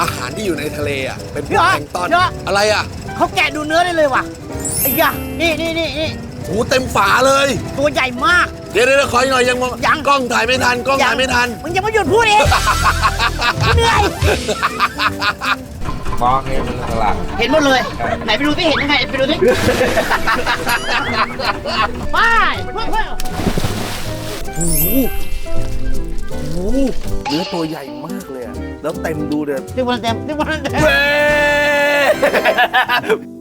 อาหารที่อยู่ในทะเลอะเป็นพพี่วกอ๋อแพลงก์ตอนพี่อ๋ออะไรอะเขาแกะดูเนื้อได้เลยว่ะไอ้ยะนี่นี่นี่นี่หูเต็มฝาเลย ตัวใหญ่มาก เดี๋ยวเดี๋ยวขออีกหน่อยยังมองยัง กล้องถ่ายไม่ทันกล้องถ่ายไม่ทัน มึงยังไม่หยุดพูดเองเหนื่อยมองเห็นข้างหลังเห็นหมดเลย ไหนไปดูที่เห็นยังไงไปดูที่ไปเพื่อนเพื่อนโอ้โหโอ้โหเนื้อตัวใหญ่มากเลยอะ แล้วเต็มดูเด็ดติ๊กวันเต็มติ๊กวันเต็ม เว้เ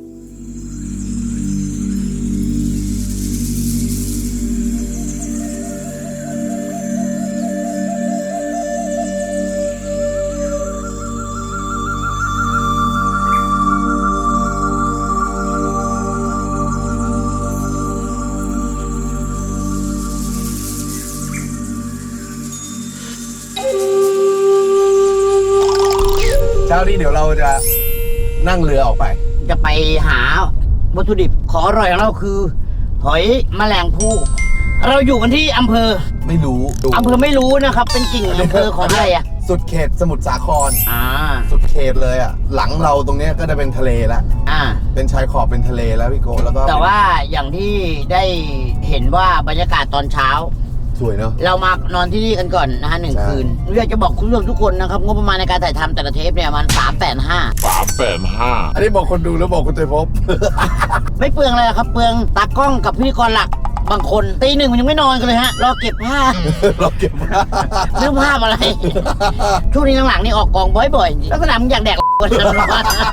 เดี๋ยวเราจะนั่งเรือออกไป จะไปหาวัตถุดิบขออร่อยของเราคือ หอยแมลงภู่เราอยู่กันที่อำเภอไม่รู้ดูอำเภอไม่รู้นะครับ เป็นกิ่งอำเภอของอะไรอะสุดเขตสมุทรสาคร อ่า สุดเขตเลยอะ หลังเราตรงเนี้ยก็จะเป็นทะเลแล้วอ่า เป็นชายขอบเป็นทะเลแล้วพี่โกแล้วก็แต่ว่าอย่างที่ได้เห็นว่าบรรยากาศตอนเช้า สวยเนาะ เรามานอนที่นี่กันก่อนนะฮะหนึ่งใช่ คืนอยากจะบอกคุณผู้ชมทุกคนนะครับงบประมาณในการถ่ายทำแต่ละเทปเนี่ยมันสามแสนห้าสามแปดห้าอันนี้บอกคนดูแล้วบอกคุณเตยภพบ ไม่เปลืองอะไรหรอกครับเปลืองตากล้องกับพิธีกรหลักบางคนตีหนึ่งมันยังไม่นอนกันเลยฮะรอเก็บผ้า เราเก็บมา เรื่องภาพอะไร ช่วงนี้หลังๆนี่ออกกองบ่อยๆจริงลักษณะมึงอยากแดก กันนะ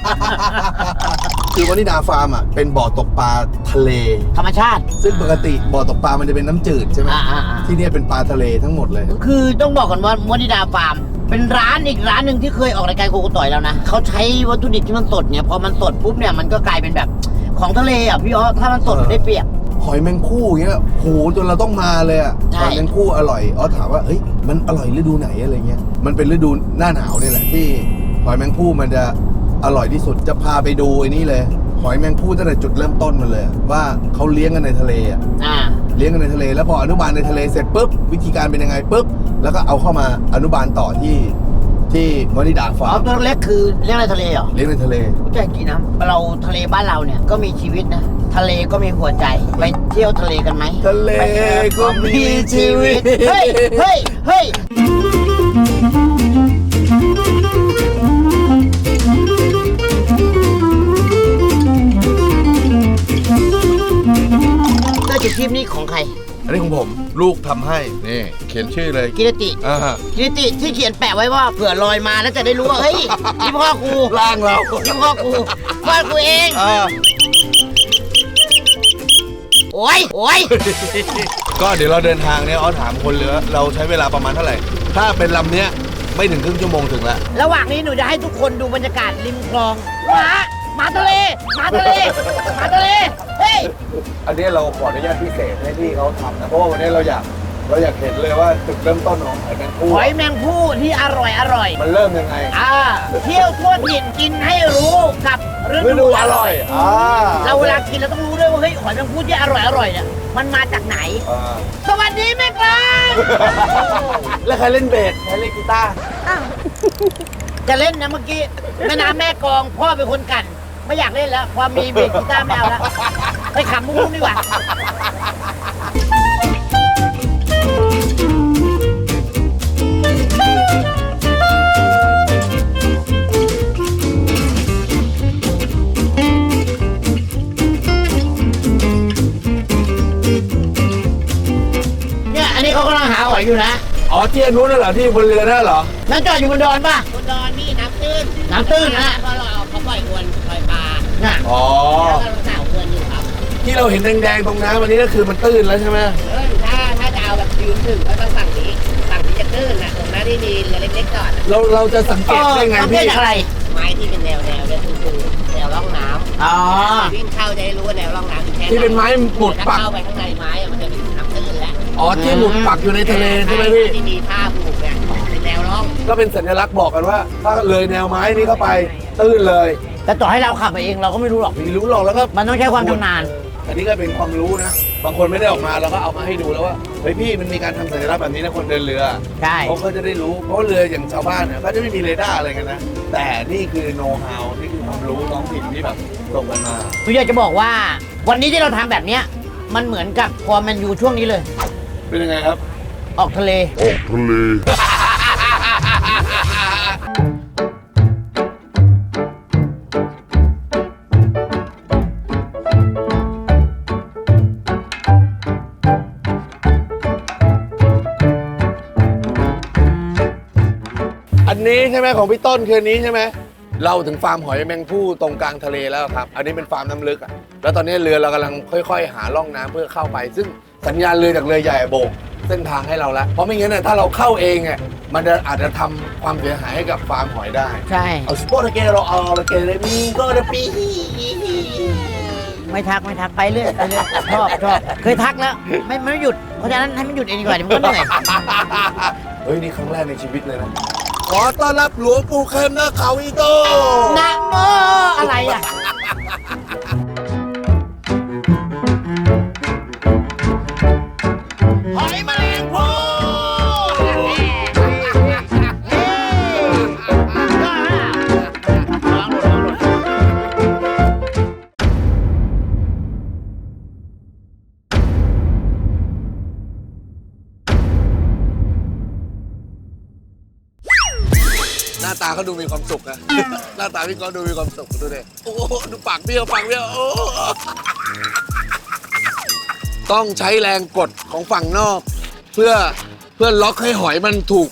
คือวันนี้นาฟาร์มอะเป็นบ่อตกปลาทะเล ธรรมชาติ ซึ่งปกติบ่อตกปลามันจะเป็นน้ำจืดใช่ไหมอ่าอ่าอ่า ที่เนี่ยเป็นปลาทะเลทั้งหมดเลย คือต้องบอกก่อนว่ามวนิดาฟาร์ม เป็นร้านอีกร้านหนึ่งที่เคยออกรายการโคโกต่อยแล้วนะเขาใช้วัตถุดิบที่มันสดเนี่ยพอมันสดปุ๊บเนี่ยมันก็กลายเป็นแบบของทะเลอะพี่อ๋อถ้ามันสดมันได้เปรียบ หอยแมงคู่อย่างเงี้ยโหจนเราต้องมาเลยอะใช่ หอยแมงคู่อร่อยอ๋อถามว่าเอ้ยมันอร่อยฤดูไหนอะไรเงี้ยมันเป็นฤดูหน้าหนาวเนี่ยแหละที่หอยแมงคู่มันจะ อร่อยที่สุดจะพาไปดูไอ้นี่เลย หอยแมงคู่ตั้งแต่จุดเริ่มต้นมันเลยอะว่าเขาเลี้ยงกันในทะเลอะอ่า เลี้ยงกันในทะเลแล้วพออนุบาลในทะเลเสร็จปุ๊บวิธีการเป็นยังไงปุ๊บแล้วก็เอาเข้ามาอนุบาลต่อที่ที่มอนิดาฟาอ๋อร์มตัวเล็กคือเรียกอะไรทะเลเหรอเลี้ยงในทะเลใจจริงนะเราทะเลบ้านเราเนี่ยก็มีชีวิตนะ ทะเลก็มีหัวใจไปเที่ยวทะเลกันไหมทะเลก็มีชีวิต เฮ้ยเฮ้ยเฮ้ย จุดทีมนี้ของใคร อันนี้ของผมลูกทำให้นี่เขียนชื่อเลยกิรติอ่ากิรติที่เขียนแปะไว้ว่าเผื่อลอยมาแล้วจะได้รู้ว่าเฮ้ยนี่พ่อกูร่างเรานี่พ่อกูพ่อกูเองอ่าโอ้ยโอ้ยก็เดี๋ยวเราเดินทางเนี่ยอ้อถามคนเรือเราใช้เวลาประมาณเท่าไหร่ ถ้าเป็นลำเนี้ยไม่ถึงครึ่งชั่วโมงถึงแล้วระหว่างนี้หนูจะให้ทุกคนดูบรรยากาศริมคลองหมาหมาทะเลหมาทะเลหมาทะเลเฮ้ย อันนี้เราขออนุญาตพิเศษให้พี่เขาทำนะเพราะว่าวันนี้เราอยากเราอยากเห็นเลยว่าจุดเริ่มต้นของหอยแมงคู่หอยแมงผู้ที่อร่อยอร่อยมันเริ่มยังไงอ่าเที่ยวทั่วถิ่นกินให้รู้กับฤฤดูดูออร่ร่ออยยอ่าเราเวลากินเราต้องรู้ด้วยว่าเฮ้ยหอยแมงผู้ที่อร่อยอร่อยเนี่ยมันมาจากไหน อ่าสวัสดีแม่กลางแล้วใครเล่นเบสใครเล่นกีตาร์จะเล่นนะเมื่อกี้แม่น้ำแม่กลองพ่อเป็นคนกัน ไม่อยากเล่นแล้วพอมีเบสกีตาร์ไม่เอาแล้ว ไปขำมุกๆดีกว่า เนี่ยอันนี้เขากำลังหาหอยอยู่นะอ๋อที่อันนู้นน่ะเหรอที่บนเรือนั่นเหรอนั่นจอดอยู่บนดอนป่ะบนดอนนี่น้ำตื้นน้ำตื้นนะ เพราะเราเอาเขาปล่อยอวนปล่อยปลาน่ะ อ๋อ แล้วก็ส ที่เราเห็นแดงๆตรงน้ำอันนี้ก็คือมันตื้นแล้วใช่ไหมเออถ้าถ้าจะเอาแบบยืนถึงก็ต้องฝั่งนี้ฝั่งที่จะตื้นนะตรงหน้าที่มีเรือเล็กๆก่อนน่ะเราเราจะสังเกตได้ไงประเภพี่ทอะไร ไม้ที่เป็นแนวแนวเนี่ยคือแนวร่องน้ำอ๋อ วิ่งเข้าจะได้รู้ว่าแนวร่องน้ำอยู่แค่ไหที่เป็นไม้หมุดถ้าปักเข้าไปข้างในไม้อะมันจะเป็นน้ำตื้นแล้วอ๋อที่หมุดปักอยู่ในทะเลใช่ไหมพี่ ที่มีผ้าผูกเนี่ยเป็นแนวร่องก็เป็นสัญลักษณ์บอกกันว่า ถ้าเลยแนวไม้นี้เข้าไปตื้นเลย แต่ต่อให้เราขับไปเองเราก็ไม่รู้หรอก ไม่รู้หรอกแล้วก็มันต้องใช้ความชำนาญ อันนี้ก็เป็นความรู้นะ บางคนไม่ได้ออกมาเราก็เอามาให้ดูแล้วว่าเฮ้ยพี่มันมีการทำสัญลักษณ์แบบนี้นะคนเดินเรือใช่ เขาก็จะได้รู้เพราะว่าเรืออย่างชาวบ้านเนี่ยก็จะไม่มีเรดาร์อะไรกันนะแต่นี่คือโน้ตฮาวนี่คือความรู้ท้องถิ่นที่แบบส่งกันมา คืออยากจะบอกว่า วันนี้ที่เราทำแบบเนี้ยมันเหมือนกับพอแมนยูช่วงนี้เลย เป็นยังไงครับ ออกทะเลอันนี้ ใช่ไหมของพี่ต้นคืออนนี้ใช่ไหมเราถึงฟาร์มหอยแมงผู้ตรงกลางทะเลแล้วครับ อันนี้เป็นฟาร์มน้ำลึกอะแล้วตอนนี้เรือเรากำลังค่อย ๆ หาร่องน้ำเพื่อเข้าไป ซึ่งสัญญาณเรือจากเรือใหญ่โบกเส้นทางให้เราแล้ว เพราะไม่งั้นน่ะถ้าเราเข้าเองอะมันจะอาจจะทำความเสียหายให้กับฟาร์มหอยได้ ใช่ เอาสปอร์ตเกโรเอาละเกเรมีก็ได้ปีไม่ทักไม่ทักไปเรื่อยไปเรื่อยชอบชอบเคยทักแล้ว ไม่ไม่หยุดเพราะฉะนั้นให้มันหยุดเองดีกว่าเดี๋ยวมันก็เหนื่อย เฮ้ย นี่ครั้งแรกในชีวิตเลยนะ ขอต้อนรับหลวงปู่เข้มนะเขาอีโตนะโมอะไรอะ เขาดูมีความสุขนะ หน้าตาพี่เขาดูมีความสุขดูดิโอ้โหดูปากเบี้ยวปากเบี้ยวโอ้ต้องใช้แรงกดของฝั่งนอก เพื่อเพื่อล็อกให้หอยมันถูก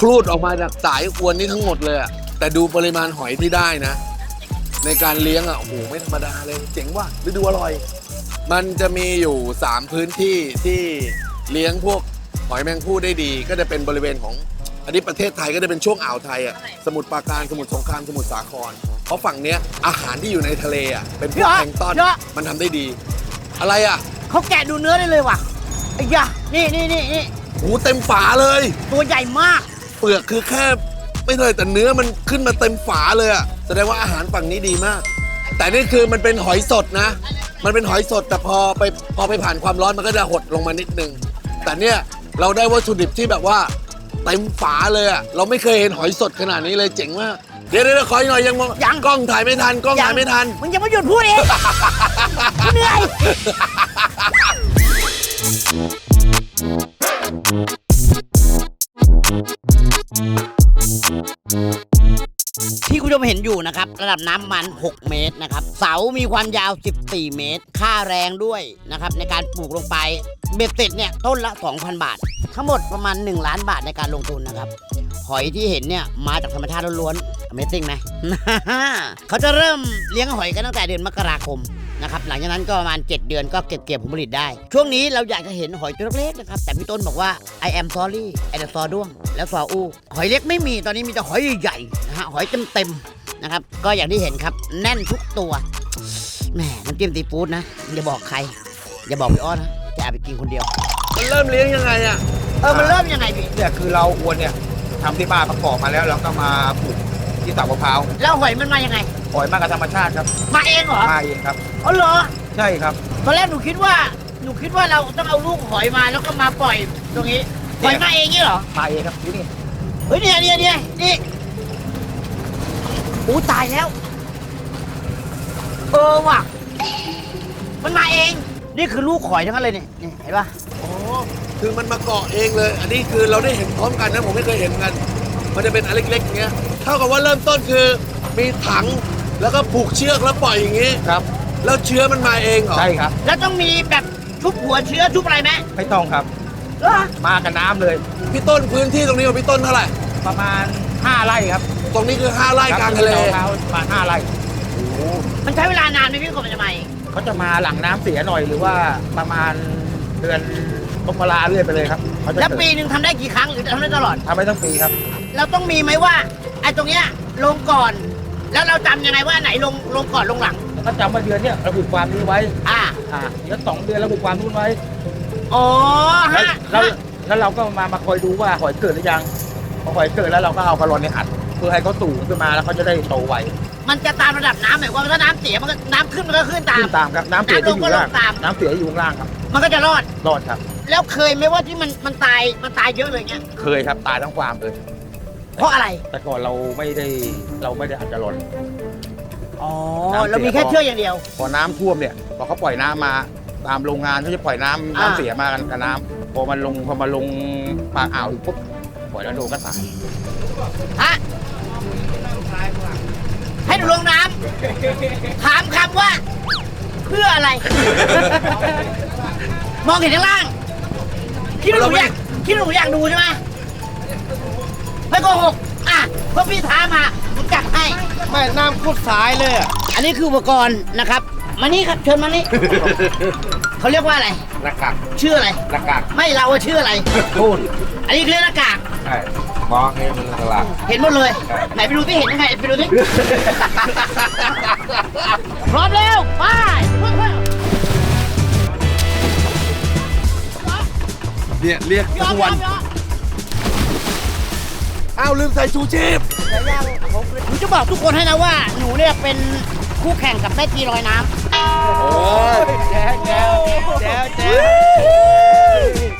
คลูดออกมาจากสายอวนนี้ทั้งหมดเลยอะแต่ดูปริมาณหอยที่ได้นะ ในการเลี้ยงอะโอ้โหไม่ธรรมดาเลยเจ๋งว่ะฤดูอร่อย มันจะมีอยู่ 3 พื้นที่ที่เลี้ยงพวกหอยแมงผู้ได้ดี ก็จะเป็นบริเวณของ อันนี้ประเทศไทยก็จะเป็นช่วงอ่าวไทยอะ สมุทรปราการ สมุทรสงคราม สมุทรสาคร เพราะฝั่งเนี้ยอาหารที่อยู่ในทะเลอะ เป็นพวกเยอะแพลงก์ต้อนเยอะ มันทำได้ดี อะไรอะเขาแกะดูเนื้อได้เลยว่ะไอ้ยะนี่นี่นี่นี่โอ้โหเต็มฝาเลย ตัวใหญ่มาก เปลือกคือแค่ไม่เลยแต่เนื้อมันขึ้นมาเต็มฝาเลยอะแสดงว่าอาหารฝั่งนี้ดีมาก แต่นี่คือมันเป็นหอยสดนะ มันเป็นหอยสดแต่พอไปพอไปผ่านความร้อนมันก็จะหดลงมานิดนึง แต่เนี่ยเราได้วัตถุดิบที่แบบว่า เต็มฝาเลยอะเราไม่เคยเห็นหอยสดขนาดนี้เลยเจ๋งมากเดี๋ยวเดี๋ยวขออีกหน่อยยังมองยัง กล้องถ่ายไม่ทันกล้องถ่ายไม่ทัน มึงจะมาหยุดพูดเองกูเหนื่อย ที่คุณผู้ชมเห็นอยู่นะครับ ระดับน้ำมัน 6 เมตรนะครับ เสามีความยาว 14 เมตร ค่าแรงด้วยนะครับ ในการปลูกลงไปเบ็ดเสร็จเนี่ยต้นละ 2,000 บาท ทั้งหมดประมาณ 1 ล้านบาทในการลงทุนนะครับหอยที่เห็นเนี่ยมาจากธรรมชาติล้วนๆ Amazing ไหม เขาจะเริ่มเลี้ยงหอยกันตั้งแต่เดือนมกราคม นะครับหลังจากนั้นก็ประมาณ 7 เดือนก็เก็บเกี่ยวผลผลิตได้ ช่วงนี้เราอยากจะเห็นหอยตัวเล็กๆนะครับแต่พี่ต้นบอกว่า I am sorry ไอเดซอด้วงแล้วซออูหอยเล็กไม่มีตอนนี้มีแต่หอยใหญ่ๆนะฮะหอยเต็มๆนะครับก็อย่างที่เห็นครับแน่นทุกตัวแหมน้ำจิ้มซีฟู้ดนะอย่าบอกใคร อย่าบอกพี่อ้อนะจะเอาไปกินคนเดียว มันเริ่มเลี้ยงยังไงอะเออมันเริ่มยังไงพี่เนี่ยคือเราอวนเนี่ยทำที่บ้านประกอบมาแล้วเราก็มาปลูก ที่เสามะพร้าวแล้วหอยมันมายังไง ปล่อยมากับธรรมชาติครับมาเองเหรอมาเองครับ อ๋อเหรอใช่ครับ ตอนแรกหนูคิดว่า หนูคิดว่าเราต้องเอาลูกหอยมาแล้วก็มาปล่อยตรงนี้หอยมาเองนี่เหรอ มาเองครับที่นี่เฮ้ยเนี่ยเนี่ยเนี่ยนี่อู้ตายแล้ว เออว่ะ มันมาเอง นี่คือลูกหอยทั้งนั้นเลยเนี่ยนี่เห็นปะ อ๋อคือมันมาเกาะเองเลย อันนี้คือเราได้เห็นพร้อมกันนะผมไม่เคยเห็นกัน มันจะเป็นอันเล็กๆอย่างเงี้ยเท่ากับว่าเริ่มต้นคือมีถังแล้วก็ผูกเชือกแล้วปล่อยอย่างงี้ ครับ แล้วเชื้อมันมาเองเหรอใช่ครับ แล้วต้องมีแบบชุบหัวเชื้อชุบอะไรไหมไม่ต้องครับ เหรอมากับน้ำเลย พี่ต้นพื้นที่ตรงนี้ของพี่ต้นเท่าไหร่ประมาณ 5 ไร่ครับตรงนี้คือ5ไร่กลางทะเลเท้าประมาณ5ไร่มันใช้เวลานานไหมพี่กบมันจะมาเองเขาจะมาหลังน้ำเสียหน่อยหรือว่าประมาณเดือนมกราเรื่อยไปเลยครับเขาจะแล้วเกิดปีหนึ่งทำได้กี่ครั้งหรือทำได้ตลอดทำไม่ต้องปีครับ เราต้องมีไหมว่าไอ้ตรงเนี้ยลงก่อน แล้วเราจำยังไงว่าไหนลงลงก่อนลงหลังแล้วก็จำว่าเดือนเนี้ยระบุความนี้ไว้อ่าอ่าเดี๋ยวสองเดือนระบุความนู้นไว้อ๋อแล้วฮะแล้วแล้วเราก็มามาคอยดูว่าหอยเกิดหรือยังพอหอยเกิดแล้วเราก็เอากระลอนในยอัด เพื่อให้เขาสูงขึ้นมาแล้วเขาจะได้โตไวมันจะตามระดับน้ำหมายความว่าถ้าน้ำเสียมันก็น้ำขึ้นมันก็ขึ้นตาม ขึ้นตามครับน้ำเสียจะอยู่ล่างน้ำลงก็ลงตาม น้ำเสียอยู่ข้างล่างครับมันก็จะรอด รอดครับ แล้วเคยไหมว่าที่มันมันตายมันตายเยอะเลยเงี้ยเคยครับตายทั้งฟาร์มเลย เพราะอะไร แต่ก่อนเราไม่ได้เราไม่ได้อัดจรนอ๋อ น้ำเสีย เรามีแค่เชือกอย่างเดียว พอน้ำท่วมเนี่ยพอเขาปล่อยน้ำมาตามโรงงานเขาจะปล่อยน้ำอ่าน้ำเสียมากันกับน้ำพอมันลงพอมาลงปากอ่าวอีกปุ๊บปล่อยแล้วโดนก็ตายฮะ ให้หนูลงน้ำถามคำว่า เพื่ออะไร มองเห็นข้างล่าง คิดว่าหนูอยากคิดว่าหนูอยากดูใช่ไหม ไม่โกหกอะเพราะพี่ท้ามาผมจัดให้แม่น้ำพุดสายเลยอะอันนี้คืออุปกรณ์นะครับ มานี่ครับเชิญมานี่ เขาเรียกว่าอะไร หน้ากากชื่ออะไร หน้ากากไม่เราอะชื่ออะไร พูดอันนี้คือเรียกหน้ากาก ใช่มองให้มันฉลาดเห็นหมดเลย ไหนไปดูที่เห็นยังไงไปดูที่ พร้อมแล้วไปเพื่อนเนี่ยเรียกๆยอทุมกยวัอนมยอม อ้าวลืมใส่ชูชีพหนูจะบอกทุกคนให้นะว่า หนูเนี่ยเป็นคู่แข่งกับแม่ทีลอยน้ำ โอ้ยแจ๊แจ๊แจ๊แจ๊เ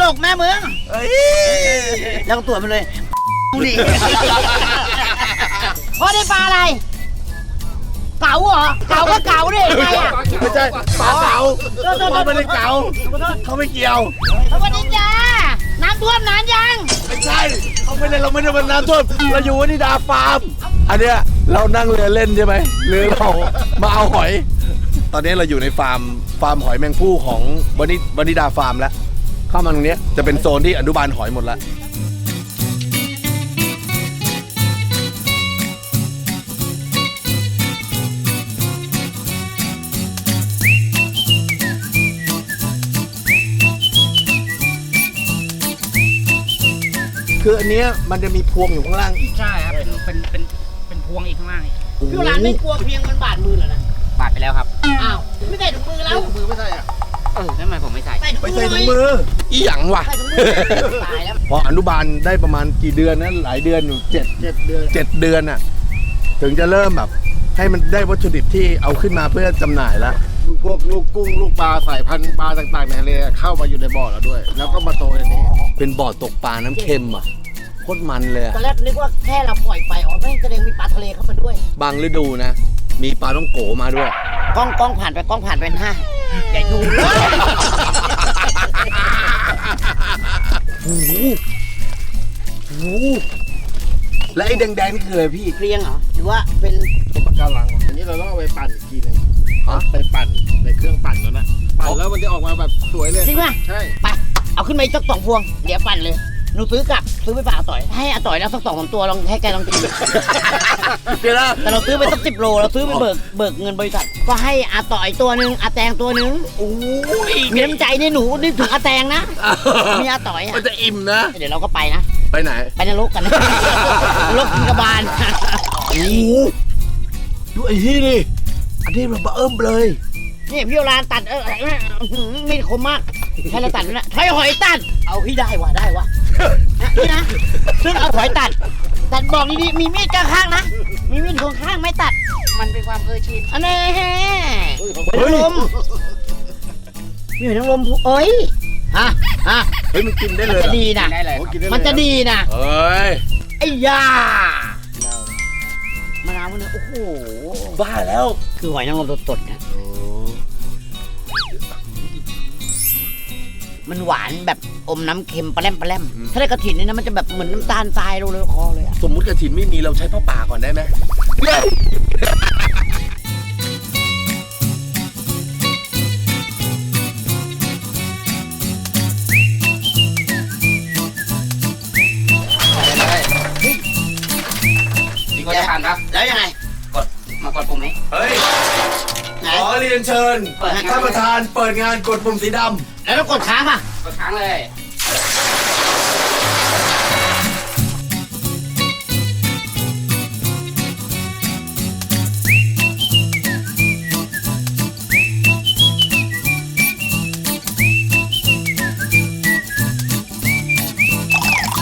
นตรงนั้นเดี๋ยวตกแม่เมืองแล้วก็ตรวจมันเลยดูดิพ่อได้ปลาอะไร เก๋าเหรอ เก๋าก็เก๋าดิไงอะไม่ใช่ปลาเก๋าโทษโทษโทษเขาไม่ได้เก๋าเขาไม่เกี่ยวสวัสดีจ้าน้ำท่วมนานยังไม่ใช่เขาไม่ได้เราไม่ได้เป็นน้ำท่วมเราอยู่วนิดาฟาร์มอันเนี้ยเรานั่งเรือเล่นใช่ไหมเรือเรามาเอาหอย ตอนนี้เราอยู่ในฟาร์มฟาร์มหอยแมงผู้ของวนิวนิดาฟาร์มแล้ว เข้ามาตรงเนี้ยจะเป็นโซนที่อนุบาลหอยหมดแล้วคืออันเนี้ยมันจะมีพวงอยู่ข้างล่างอีก ใช่ครับเป็นเป็นเป็นเป็นพวงอีกข้างล่างอีกพี่ร้านไม่กลัวเพียงมันบาดมือเหรอนะบาดไปแล้วครับอ้าวไม่ใส่ถุงมือแล้วมือไม่ใช่อะ เออทำไมผมไม่ใส่ใส่ถุงไม่มืใช่อถุเลงยมือ อีหยังวะ ใส่ถุงมือตายแล้วพออนุบาลได้ประมาณกี่เดือนนะหลายเดือนอยู่เจ็ดเจ็ดเดือน เจ็ดเดือนอะ ถึงจะเริ่มแบบ ให้มันได้วัตถุดิบที่เอาขึ้นมาเพื่อจำหน่ายแล้ว พวกลูกกุ้งลูกปลาสายพันธุ์ปลาต่างๆในทะเลเข้ามาอยู่ในบ่อเราด้วย แล้วก็มาโตในนี้ เป็นบ่อตกปลาน้ำเค็มอะโคตรมันเลยอะตอนแรกนึกว่าแค่เราปล่อยไปอ๋อแม่งแสดงมีปลาทะเลเข้ามาด้วย บางฤดูนะ มีปลาต้องโกมาด้วย กล้องกล้องผ่านไปกล้องผ่านไปหน้า อย่าอยู่เลยโอ้โหโอ้โหและไอ้แดงๆนี่คืออะไรพี่เรียงเหรอ หรือว่าเป็นปากการังอันนี้เราต้องเอาไปปั่นอีกทีหนึงฮะไปปั่นในเครื่องปั่นแล้วนะปั่นแล้วมันจะออกมาแบบสวยเลย จริงป่ะใช่ ไป เอาขึ้นมาอีกสักสองพวง เดี๋ยวปั่นเลย หนูซื้อกลับซื้อไปฝากอาต่อย ให้อาต่อยนะสักสองสามตัวลองให้แกลองกิน เดี๋ยวนะแต่เราซื้อไปสักสิบโลเราซื้อไปเบิกเบิกเงินบริษัท ก็ให้อาต่อยตัวหนึ่งอาแตงตัวหนึ่งโอ้ยมีน้ำใจในหนูนึกถึงอาแตงนะมีอาต่อยมันอะจะอิ่มนะ เดี๋ยวเราก็ไปนะ ไปไหน ไปนรกกันนะนรกกินกระบาลโอ้โหดูไอ้ที่นี่อันนี้มันเบิ่มเลย นี่พี่โอรานตัดเอออื้อหือมีดคมมากใช้เราตัดนะใช้หอยตัดเอาพี่ได้วะได้วะ นี่นะซึ่งเอาหอยตัด ตัดบอกดีๆมีมีดข้างๆนะ มีมีดข้างๆไม่ตัด มันเป็นความเคยชินอันนี้หอยนางรมมีหอยนางรมเอ้ยฮะฮะเฮ้ยมันกินได้มันเลยเหรจะอดีนะ ได้เลยโอ้ครับกินได้เลยมันจะดีนะเฮ้ยไอ้ยามะนน้ำมันเนี่ยโอ้โห บ้าแล้วคือหอยนางรมสดๆนะ มันหวานแบบอมน้ำเค็มปลาแรมปลาแรมถ้าได้กระถินนี่นะมันจะแบบเหมือนน้ำตาลทรายลงเลยคอเลยอะสมมุติกระถินไม่มีเราใช้ผ้าป่าก่อนได้ไหมเย้พี่ก็จะทานครับ แล้วยังไง กดมากดปุ่มนี้ เฮ้ยไห น ขอเรียนเชิญเปิดให้ท่านประธานเปิดงานกดปุ่มสีดแล้วต้องกดค้างอะ กดค้างเลย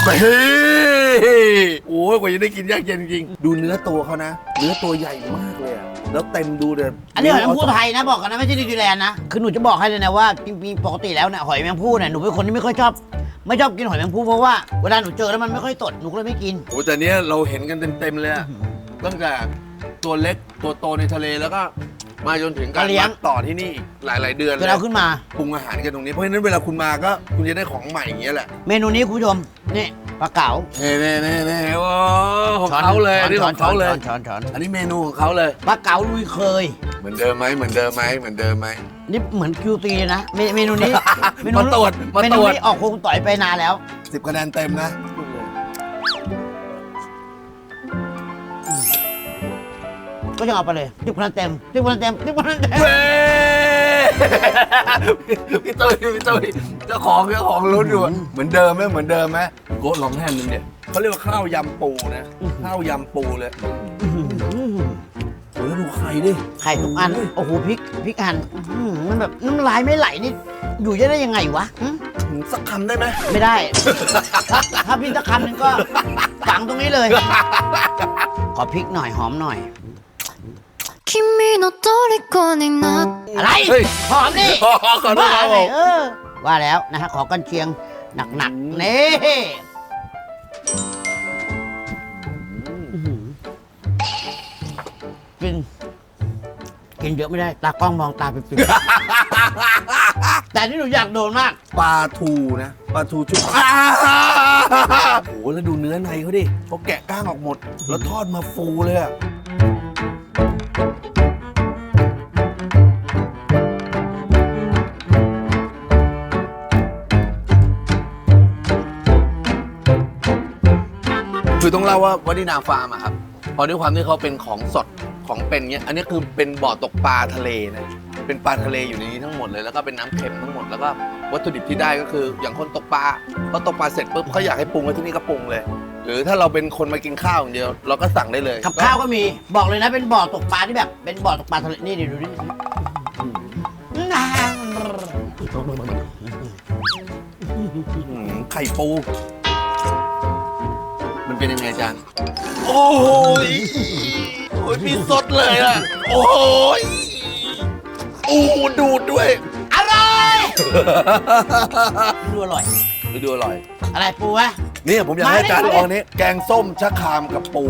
ำเฮ้ยโอ้ยกว่าจะได้กินยากเย็นจริงๆดูเนื้อตัวเขานะ เนื้อตัวใหญ่มากเลยอะ แล้วเต็มดูเด็ดอันนี้หอยแมงภู่ไทยนะบอกกันนะไม่ใช่นิวซีแลนด์นะคือหนูจะบอกให้เลยนะว่าจริงๆปกติแล้วเนี่ยหอยแมงภู่เนี่ยหนูเป็นคนที่ไม่ค่อยชอบ ไม่ชอบกินหอยแมงภู่เพราะว่าเวลาหนูเจอแล้วมันไม่ค่อยสดหนูก็เลยไม่กิน โอ้แต่เนี้ยเราเห็นกันเต็มๆเลยอะตั้งแต่ตัวเล็กตัวโตในทะเลแล้วก็มาจนถึงการก็เลี้ยงมัดต่อที่นี่อีกหลาย ๆ เดือนจนเอาขึ้นมา ปรุงอาหารกันตรงนี้เพราะฉะนั้นเวลาคุณมาก็คุณจะได้ของใหม่อย่างเงี้ยแหละ เมนูนี้คุณผู้ชมนี่ ปลาเก๋าเน่เน่เน่เน่โอ้ของเขาเลยอันนี้ของเขาเลย ช้อนช้อนอันนี้เมนูของเขาเลย ปลาเก๋าลุยเคย เหมือนเดิมไหมเหมือนเดิมไหมเหมือนเดิมไหม นี่เหมือนคิวตีเลยนะเมเมนูนี้ เมนูมาตรวจมาเมตนูรวจ นี้ออกโคงต่อยไปนานแล้ว สิบคะแนนเต็มนะก็ยังเอาไปเลยสิบคะแนนเต็มสิบคะแนนเต็มสิบคะแนนเต็ม เว้ย พี่ตุ้ยพี่ตุ้ยเจ้าของเจ้าของลุ้นอยู่อะเหมือนเดิมไหมเหมือนเดิมไหมโกะลองแห่นหนึงเนี่ยเขาเรียกว่าข้าวยำปูนะข้าวยำปูเลยโอ้ยแล้วดูไข่ดิไข่ทุกอัน โอ้โหพริกพริกหั่นอื้อหือมันแบบน้ำลายไม่ไหลนี่ อยู่ได้ยังไงวะหึสักคำได้ไหมไม่ได้ ถ้าถ้าพริกสักคำหนึงก็ฝังตรงนี้เลย ขอพริกหน่อยหอมหน่อย 君の虜になって อะไร เฮ้ย หอมนี่ ขอขอขอโทษครับ ว่า ผ เลย ม เออ ว่าแล้วนะฮะขอกันเชียงหนักๆนี่อื้อหือกิน กินเยอะไม่ได้ ตากล้องมองตาปิบๆ แต่ที่หนูอยากโดนมาก ปลาทูนะปลาทูชุบอ้าโอ้โหแล้วดูเนื้อในเขาดิเขาแกะก้างออกหมด แล้วทอดมาฟูเลยอะ คือต้องเล่าว่าวันินาฟาร์มอะครับเพราะด้วยความที่เขาเป็นของสดของเป็นเนี้ยอันนี้คือเป็นบ่อตกปลาทะเลนะเป็นปลาทะเลอยู่ในนี้ทั้งหมดเลยแล้วก็เป็นน้ำเค็มทั้งหมดแล้วก็วัตถุดิบที่ได้ก็คือ อย่างคนตกปลาเขาตกปลาเสร็จปุ๊บเขาอยากให้ปรุงไว้ที่นี่ก็ปรุงเลย หรือถ้าเราเป็นคนมากินข้าวอย่างเดียว เราก็สั่งได้เลยกับข้าวก็มีบอกเลยนะเป็นบ่อตกปลาที่แบบเป็นบ่อตกปลาทะเลนี่ดิดูนี่อืมไข่ปูมัน เป็นยังไงอาจารย์ โอ้ยโอ้ยพี่สดเลยอะ โอ้ยอูดูดด้วย อร่อยดูอร่อยไปดูอร่อย อะไรปูวะเนี่ยผมอยากให้อาจารย์มาดิลองอันนี้ แกงส้มชะครามกับปู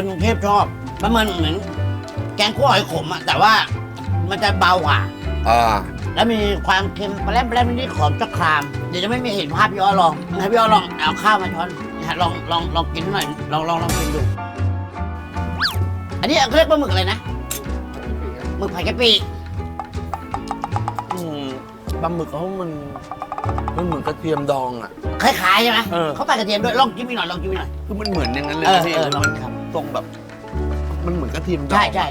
คนกรุงเทพชอบ มันเหมือนเหมือน แกงคั่วหอยขมอะแต่ว่ามันจะเบากว่า อ่า แล้วมีความเค็มแปร่แปร่นิดๆของจักราม เดี๋ยวจะไม่มีเห็นภาพพี่อ้อลองให้พี่อ้อลองเอาข้าวมาช้อนนะฮะลองลองลองกินหน่อยลองลองลองกินดู อันนี้เขาเรียกปลาหมึกอะไรนะหมึกไผ่กะปิอืมปลาหมึกเขามันมันเหมือนกระเทียมดองอะ คล้ายๆใช่ไหมเออ เขาใส่กระเทียมด้วยลองกินมีหน่อยลองกินมีหน่อย คือมันเหมือนอย่างนั้นเลยเออพี่เออลองมันครับ ทรงแบบ มันเหมือนกระเทียมดองใช่ใช่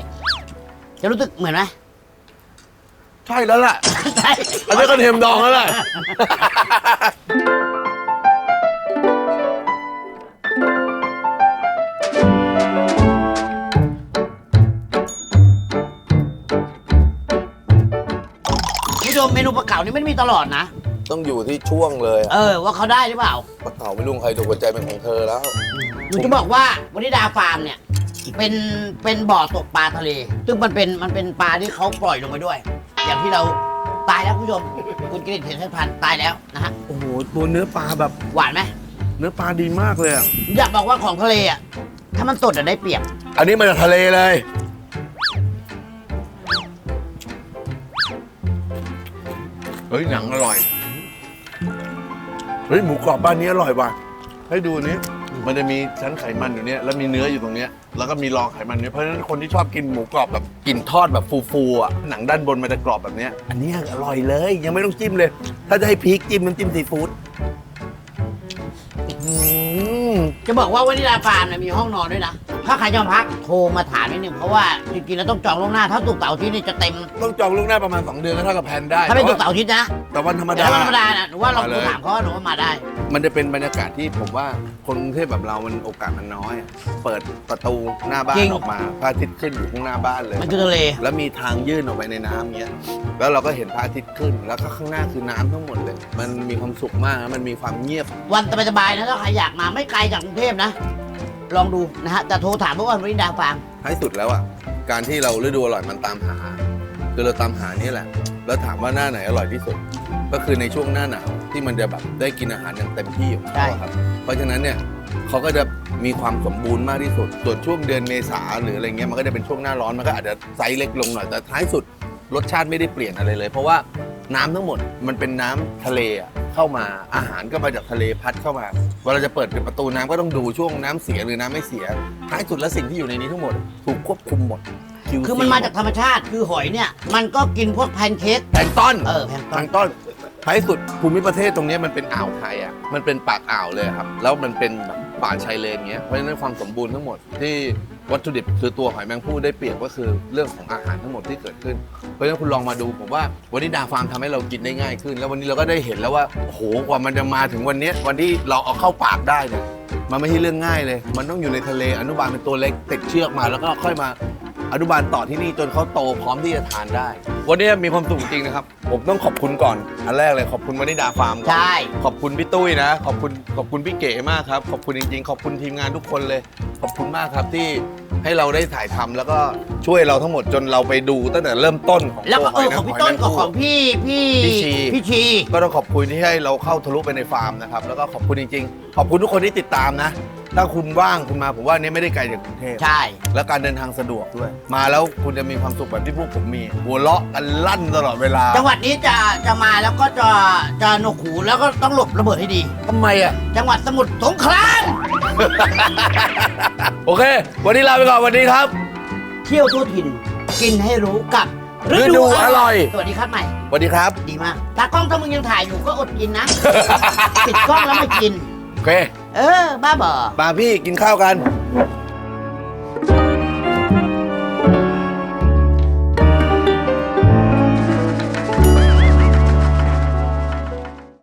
จะรู้สึกเหมือนไหมใช่แล้วแหละใช่อันนี้กระเทียมดองแล้วแหละคุณผู้ชมเมนูปลาเก๋านี่ไม่ได้มีตลอดนะ ต้องอยู่ที่ช่วงเลยเออ ว่าเขาได้หรือเปล่าปะเต่าไม่รู้ใครถูกหัวใจเป็นของเธอแล้ว หนูจะบอกว่าวนิดาฟาร์มเนี่ยเป็นเป็นบ่อตกปลาทะเล ซึ่งมันเป็นมันเป็นปลาที่เขาปล่อยลงไปด้วย อย่างที่เราตายแล้วคุณผู้ชมคุณกิริตเห็นพันธุ์ตายแล้วนะฮะโอ้โหตัวเนื้อปลาแบบหวานไหมเนื้อปลาดีมากเลยอะอยากบอกว่าของทะเลอะถ้ามันสดอะได้เปรียบ อันนี้มาจากทะเลเลย เฮ้ยหนังอร่อย เฮ้ยหมูกรอบบ้านนี้อร่อยว่ะ ให้ดูนี้ มันจะมีชั้นไขมันอยู่เนี้ยแล้วมีเนื้ออยู่ตรงเนี้ยแล้วก็มีรองไขมันเนี้ยเพราะฉะนั้นคนที่ชอบกินหมูกรอบแบบกลิ่นทอดแบบฟูๆอะหนังด้านบนมันจะกรอบแบบเนี้ยอันนี้อร่อยเลย ยังไม่ต้องจิ้มเลย ถ้าจะให้พริกจิ้มน้ำจิ้มซีฟู้ดอืมจะบอกว่าวนิดาฟาร์มเนี่ยมีห้องนอนด้วยนะ ถ้าใครจะมาพักโทรมาถามนิดนึงเพราะว่าจริงๆแล้วต้องจองล่วงหน้าถ้าตุกร์เสาร์อาที่นี่จะเต็ม ต้องจองล่วงหน้าประมาณ 2 เดือนก็เท่ากับแพลนได้ถ้าเป็นแต่ตุกร์ว่าเสาร์อาทิตย์นะแต่วันธรรมแต่ดา ถ้าวันธรรมดาน่ะหนูว่าเรามาโทเลรย ถามเขาว่าหนูว่ามาได้มันจะเป็นบรรยากาศที่ผมว่าคนกรุงเทพแบบเรา มันโอกาสมันน้อยอะเปิดประตูหน้าบ้าจรินงออกมาพระอาทิตย์ขึ้นอยู่ข้างหน้าบ้านเลย มันคือทะเล แล้วมีทางยื่นออกไปในน้ำเงี้ย แล้วเราก็เห็นพระอาทิตย์ขึ้น แล้วก็ข้างหน้าคือน้ำทั้งหมดเลย มันมีความสุขมากนะมันมีความเงียบ วันสบายๆนะถ้าใครอยากมาไม่ไกลจากกรุงเทพนะ ลองดูนะฮะแต่โทรถามเมื่อวันวนิดาฟาร์มท้ายสุดแล้วอะการที่เราฤดูอร่อยมันตามหา คือเราตามหานี่แหละ แล้วถามว่าหน้าไหนอร่อยที่สุด ก็คือในช่วงหน้าหนาวที่มันจะแบบได้กินอาหารอย่างเต็มที่ของใช่เขาอะครับ เพราะฉะนั้นเนี่ยเขาก็จะมีความสมบูรณ์มากที่สุด ส่วนช่วงเดือนเมษาหรืออะไรเงี้ยมันก็จะเป็นช่วงหน้าร้อนมันก็อาจจะไซส์เล็กลงหน่อยแต่ท้ายสุดรสชาติไม่ได้เปลี่ยนอะไรเลย เพราะว่าน้ำทั้งหมดมันเป็นน้ำทะเลอะ เข้ามา อาหารก็มาจากทะเลพัดเข้ามาเวลาจะเปิดประตูน้ำก็ต้องดูช่วงน้ำเสียหรือน้ำไม่เสียท้ายสุดแล้วสิ่งที่อยู่ในนี้ทั้งหมด ถูกควบคุมหมด QC คือมันมาจากธรรมชาติคือหอยเนี่ย มันก็กินพวกแพนเค้ก แพลงก์ต้นเออแพนแพต้ลนงก์ต้นท้ายสุดภูมิประเทศตรงเนี้ยมันเป็นอ่าวไทยอะ มันเป็นปากอ่าวเลยครับ แล้วมันเป็นแบบป่าชายเลนเงี้ย เพราะฉะนั้นความสมบูรณ์ทั้งหมดที่ วัตถุดิบคือตัวหอยแมงภู่ได้เปรียบก็คือเรื่องของอาหารทั้งหมดที่เกิดขึ้น เพราะฉะนั้นคุณลองมาดูผมว่าวันนี้ดาฟาร์มทำให้เรากินได้ง่ายขึ้น แล้ววันนี้เราก็ได้เห็นแล้วว่าโอ้โหกว่ามันจะมาถึงวันเนี้ยวันที่เราเอาเข้าปากได้เนี่ยมันไม่ใช่เรื่องง่ายเลย มันต้องอยู่ในทะเลอนุบาลเป็นตัวเล็กติดเชือกมาแล้วก็ค่อยมา อนุบาลต่อที่นี่จนเขาโตพร้อมที่จะทานได้ วันนี้มีความสุขจริงนะครับ ผมต้องขอบคุณก่อน อันแรกเลยขอบคุณวนิดาฟาร์มก่อนใช่ ขอบคุณพี่ตุ้ยนะ ขอบคุณขอบคุณพี่เก๋มากครับ ขอบคุณจริงๆ ขอบคุณทีมงานทุกคนเลย ขอบคุณมากครับที่ให้เราได้ถ่ายทำแล้วก็ช่วยเราทั้งหมดจนเราไปดูตั้งแต่เริ่มต้นของแล้วก็ตัวเอหออยของพี่หยต้นแมกับภู่ของพี่พี่พี่ชี พี่ชี ก็ต้องขอบคุณที่ให้เราเข้าทะลุไปในฟาร์มนะครับ แล้วก็ขอบคุณจริงๆ ขอบคุณทุกคนที่ติดตามนะถ้าคุณว่างคุณมาผมว่านี่ไม่ได้ไกลจากกรุงเทพ ใช่ แล้วการเดินทางสะดวกด้วย มาแล้วคุณจะมีความสุขแบบที่พวกผมมี หัวเราะกันลั่นตลอดเวลาจังหวัดนี้จะจะมาแล้วก็จะจะหนวกหูแล้วก็ต้องหลบระเบิดให้ดี ทำไมอะ จังหวัดสมุทรสงครามโอเค วันนี้ลาไปก่อนวันนี้ครับ เที่ยวทั่วถิ่นกินให้รู้กับฤดูอร่อย สวัสดีครับใหม่ สวัสดีครับ ดีมากตากล้องถ้ามึงยังถ่ายอยู่ก็อดกินนะ ปิดกล้องแล้วไม่กินโอ เค เออ บ้าบอ มาพี่กินข้าวกันเ